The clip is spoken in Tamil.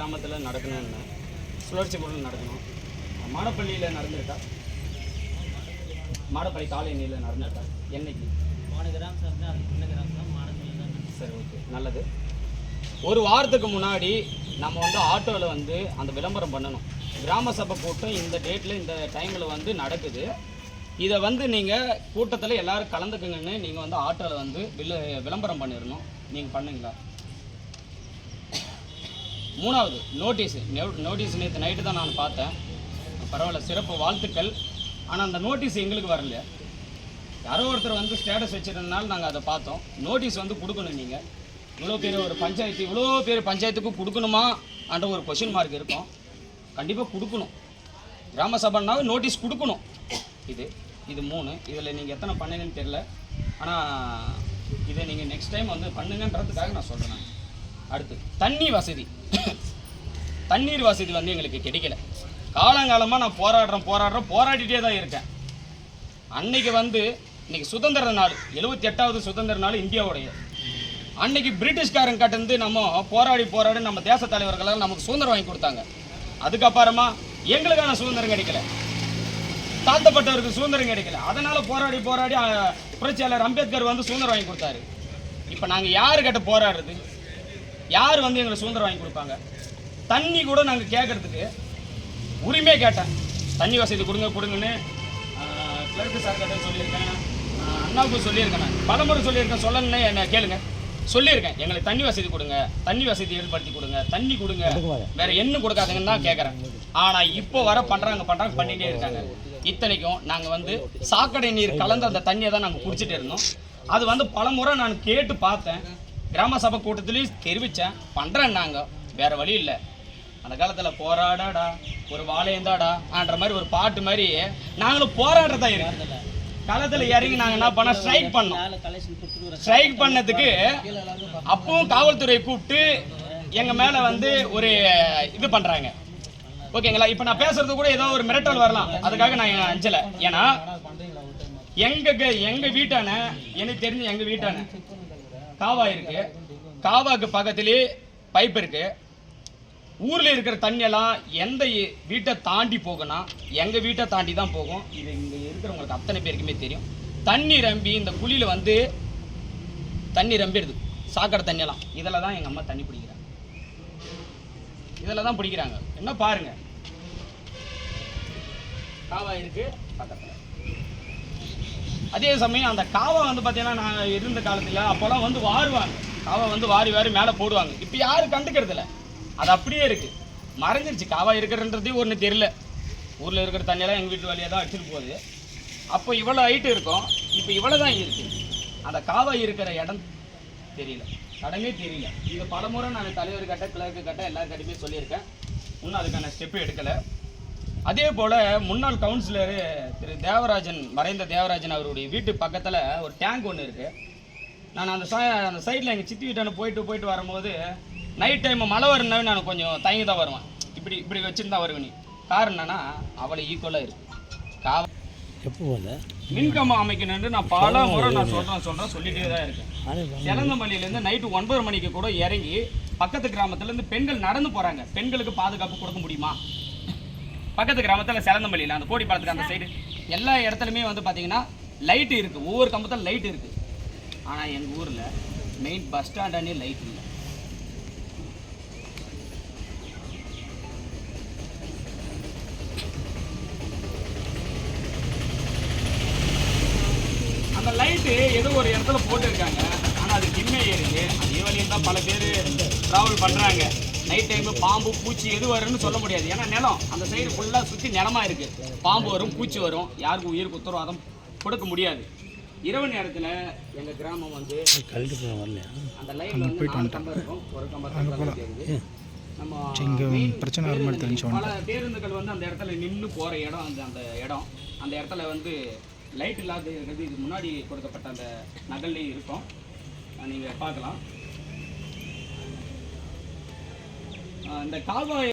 கிராமத்தில் நடக்கணும்னு சுழற்சிபுரம் நடக்கணும். மாடப்பள்ளியில் நடந்திருக்கா மாடப்பள்ளி காலனியில் நடந்திருக்கா என்னைக்கு? மூணு கிராம் அது சின்ன கிராம் மாடத்தில் தான் சரி ஓகே. நல்லது. ஒரு வாரத்துக்கு முன்னாடி நம்ம வந்து ஆட்டோவில் வந்து அந்த விளம்பரம் பண்ணணும். கிராம சபை கூட்டம் இந்த டேட்டில் இந்த டைமில் வந்து நடக்குது. இதை வந்து நீங்கள் கூட்டத்தில் எல்லாரும் கலந்துக்குங்கன்னு நீங்கள் வந்து ஆட்டோவில் வந்து விளம்பரம் பண்ணிடணும். நீங்கள் பண்ணுங்களா? மூணாவது நோட்டீஸ் நோட்டீஸ் நேற்று நைட்டு தான் நான் பார்த்தேன். பரவாயில்ல சிறப்பு வாழ்த்துக்கள். ஆனால் அந்த நோட்டீஸ் எங்களுக்கு வரல. யாரோ ஒருத்தர் வந்து ஸ்டேட்டஸ் வச்சிருந்தனால நாங்கள் அதை பார்த்தோம். நோட்டீஸ் வந்து கொடுக்கணும் நீங்கள் இவ்வளோ பேர் ஒரு பஞ்சாயத்து இவ்வளோ பேர் பஞ்சாயத்துக்கு கொடுக்கணுமா? என்ற ஒரு கொஷின் மார்க் இருக்கும். கண்டிப்பாக கொடுக்கணும். கிராம சபைனாவே நோட்டீஸ் கொடுக்கணும். இது இது மூணு. இதில் நீங்கள் எத்தனை பண்ணுங்கன்னு தெரில ஆனால் இதை நீங்கள் நெக்ஸ்ட் டைம் வந்து பண்ணுங்கன்றதுக்காக நான் சொல்கிறேன் அடுத்து தண்ணி வசதி. தண்ணீர் வசதி வந்து எங்களுக்கு கிடைக்கல. காலங்காலமாக நான் போராடுறேன் போராடுறேன் போராடிட்டே தான் இருக்கேன். அன்னைக்கு வந்து இன்னைக்கு சுதந்திர நாள் எழுபத்தி எட்டாவது சுதந்திர நாள் இந்தியாவுடைய அன்னைக்கு பிரிட்டிஷ்காரங்க கிட்டேருந்து நம்ம போராடி போராடி நம்ம தேச தலைவர்களால் நமக்கு சுதந்திரம் வாங்கி கொடுத்தாங்க. அதுக்கப்புறமா எங்களுக்கான சுதந்திரம் கிடைக்கல. தாழ்த்தப்பட்டவருக்கு சுதந்திரம் கிடைக்கல. அதனால் போராடி போராடி புரட்சியாளர் அம்பேத்கர் வந்து சுதந்திரம் வாங்கி கொடுத்தாரு. இப்போ நாங்கள் யாருக்கிட்ட போராடுறது? யார் வந்து எங்களுக்கு சுதந்திரம் வாங்கி கொடுப்பாங்க? தண்ணி கூட நாங்கள் கேட்கறதுக்கு உரிமையே கேட்டேன். தண்ணி வசதி கொடுங்க கொடுங்கன்னு கிளர்க்கு சார் கிட்ட சொல்லியிருக்கேன். அண்ணாவுக்கு சொல்லியிருக்கேன் நான். பலமுறை சொல்லியிருக்கேன். சொல்லணும்னு என்ன கேளுங்க. சொல்லியிருக்கேன். எங்களுக்கு தண்ணி வசதி கொடுங்க. தண்ணி வசதி ஏற்படுத்தி கொடுங்க. தண்ணி கொடுங்க. வேற என்ன கொடுக்காதுங்கன்னு தான் கேட்குறேன். ஆனால் இப்போ வர பண்ணுறாங்க பண்ணுறாங்க பண்ணிகிட்டே இருக்காங்க. இத்தனைக்கும் நாங்கள் வந்து சாக்கடை நீர் கலந்த அந்த தண்ணியை தான் நாங்கள் குடிச்சிட்டு இருந்தோம். அது வந்து பலமுறை நான் கேட்டு பார்த்தேன். கிராம சபை கூட்டத்திலையும் தெரிவித்தேன் பண்ணுறேன் நாங்கள் வேறு வழி இல்லை. அந்த காலத்தில் போராடாடா ஒரு வாழையந்தாடா ஆன்ற மாதிரி ஒரு பாட்டு மாதிரி நாங்களும் போராடுறதா இருக்கு. களத்தில் இறங்கி நாங்கள் என்ன பண்ணோம்? ஸ்ட்ரைக் பண்ணோம். ஸ்ட்ரைக் பண்ணதுக்கு அப்பவும் காவல்துறையை கூப்பிட்டு எங்கள் மேலே வந்து ஒரு இது பண்ணுறாங்க ஓகேங்களா? இப்போ நான் பேசுறது கூட ஏதோ ஒரு மிரட்டல் வரலாம். அதுக்காக நான் அஞ்சலை. ஏன்னா எங்க க- எங்க வீட்டான எனக்கு தெரிஞ்சு எங்க வீட்டான காவா இருக்கு காவாக்கு பக்கத்துலேயே பைப் இருக்கு. ஊரில் இருக்கிற தண்ணியெல்லாம் எந்த வீட்டை தாண்டி போகணும் எங்கள் வீட்டை தாண்டி தான் போகும். இது இங்கே இருக்கிறவங்களுக்கு அத்தனை பேருக்குமே தெரியும். தண்ணி ரம்பி இந்த குழியில் வந்து தண்ணி ரம்பிடுது. சாக்கடை தண்ணியெல்லாம். இதில் தான் எங்கள் அம்மா தண்ணி பிடிக்கிறாங்க. இதில் தான் பிடிக்கிறாங்க. என்ன பாருங்க. காவா இருக்குது பக்கத்தில். அதே சமயம் அந்த காவா வந்து பார்த்தீங்கன்னா நான் இருந்த காலத்தில் அப்போல்லாம் வந்து வாருவாங்க. காவா வந்து வாரி வாரி மேலே போடுவாங்க. இப்போ யாரும் கண்டுக்கிறதில்ல அது அப்படியே இருக்குது மறைஞ்சிருச்சு. காவா இருக்கிறன்றதே ஒன்று தெரியல. ஊரில் இருக்கிற தண்ணியெல்லாம் எங்கள் வீட்டு வழியாக தான் அடிச்சிட்டு போகுது. அப்போ இவ்வளோ ஹைட்டு இருக்கும். இப்போ இவ்வளோ தான் இருக்குது அந்த காவா இருக்கிற இடம் தெரியல. இடமே தெரியல. இது பலமுறை நான் தலைவர் கட்ட கிளர்க்கு கட்ட எல்லாருக்கிட்டையுமே சொல்லியிருக்கேன். இன்னும் அதுக்கான ஸ்டெப்பு எடுக்கலை. அதே போல் முன்னாள் கவுன்சிலரு திரு தேவராஜன் மறைந்த தேவராஜன் அவருடைய வீட்டு பக்கத்தில் ஒரு டேங்க் ஒன்று இருக்குது நான் அந்த ச அந்த சைடில் எங்கள் சித்தி வீட்டான போயிட்டு போயிட்டு வரும்போது நைட் டைம் மழை வரணுனாவே நான் கொஞ்சம் தயங்கி தான் வருவேன். இப்படி இப்படி வச்சுருந்தா வருவேன் நீ. காரணம் என்னன்னா அவளை ஈக்குவலாக இருக்கு காவ எப்போ போல? மின்கம்பம் அமைக்கணும்னு நான் பல முறை நான் சொல்கிறேன் சொல்கிறேன் சொல்லிட்டே தான் இருக்கேன். சிலந்தமல்லியிலேருந்து நைட்டு ஒன்பது மணிக்கு கூட இறங்கி பக்கத்து கிராமத்துலேருந்து பெண்கள் நடந்து போகிறாங்க பெண்களுக்கு பாதுகாப்பு கொடுக்க முடியுமா? பக்கத்து கிராமத்தில் சிலந்தம்பள்ளியில் அந்த கோடி பாலத்துக்கு அந்த சைடு எல்லா இடத்துலையுமே வந்து பார்த்தீங்கன்னா லைட்டு இருக்குது ஒவ்வொரு கம்பத்தில் லைட் இருக்குது ஆனால் எங்கள் ஊரில் மெயின் பஸ் ஸ்டாண்டானே லைட் இல்லை. அந்த லைட்டு ஏதோ ஒரு இடத்துல போட்டுருக்காங்க. ஆனால் அது டிம்மே ஏறுது அதே வழியில் தான் பல பேர் ட்ராவல் பண்ணுறாங்க நைட் டைமு பாம்பு பூச்சி எது வரும்னு சொல்ல முடியாது. ஏன்னா நிலம் அந்த சைடு ஃபுல்லாக சுற்றி நிலமா இருக்குது பாம்பு வரும் பூச்சி வரும். யாருக்கும் உயிருக்கு உத்தரவாதம் கொடுக்க முடியாது. இரவு நேரத்தில் எங்கள் கிராமம் வந்து அந்த லைன்ல வந்து நாலு கம்பம் இருக்கும். ஒரு கம்பம் தெரியுது நம்ம பல பேருந்துகள் வந்து அந்த இடத்துல நின்று போற இடம் அந்த அந்த இடம். அந்த இடத்துல வந்து லைட் இல்லாத இது முன்னாடி கொடுக்கப்பட்ட அந்த நகல்லையும் இருக்கும். அஹ் நீங்க பார்க்கலாம். இந்த கால்வாய்